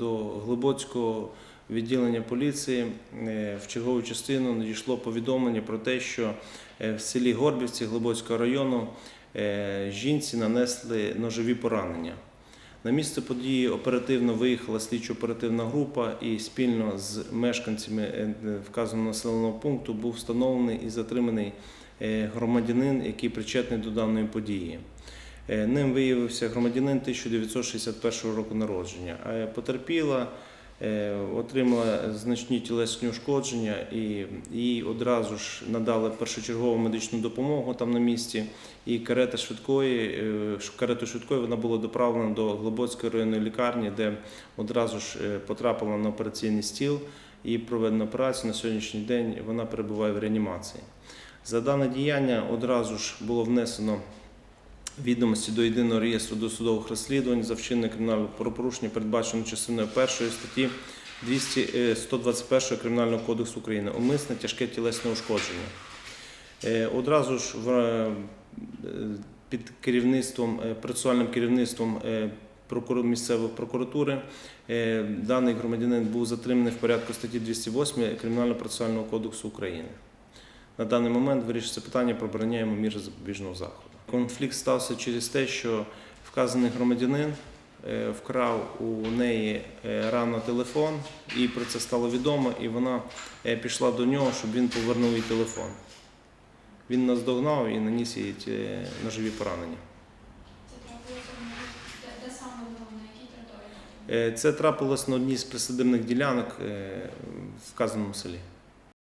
до Глибоцького відділення поліції е, в чергову частину надійшло повідомлення про те, що е, в селі Горбівці Глибоцького району е, жінці нанесли ножові поранення. На місце події оперативно виїхала слідчо-оперативна група і спільно з мешканцями вказаного населеного пункту був встановлений і затриманий громадянин, який причетний до даної події. Е, Ним виявився громадянин 1961 року народження. Е, Потерпіла, е, отримала значні тілесні ушкодження і їй одразу ж надали першочергову медичну допомогу там на місці. І карета швидкої, каретою швидкої вона була доправлена до Глибоцької районної лікарні, де одразу ж потрапила на операційний стіл і проведена операція. На сьогоднішній день вона перебуває в реанімації. За дане діяння одразу ж було внесено відомості до єдиного реєстру досудових розслідувань за вчинення кримінального правопорушення, передбачено частиною першої статті 200, е, 121 Кримінального кодексу України умисне тяжке тілесне ушкодження. Е, Одразу ж е, під керівництвом, е, процесуальним керівництвом е, місцевої прокуратури е, даний громадянин був затриманий в порядку статті 208 Кримінально-процесуального кодексу України. На даний момент вирішиться питання про обрання йому міри запобіжного заходу. Конфлікт стався через те, що вказаний громадянин е, вкрав у неї е, рано телефон, і про це стало відомо, і вона е, пішла до нього, щоб він повернув їй телефон. Він нас догнав і наніс їй ті ножові поранення. Це трапилось на одній з присадибних ділянок в вказаному селі.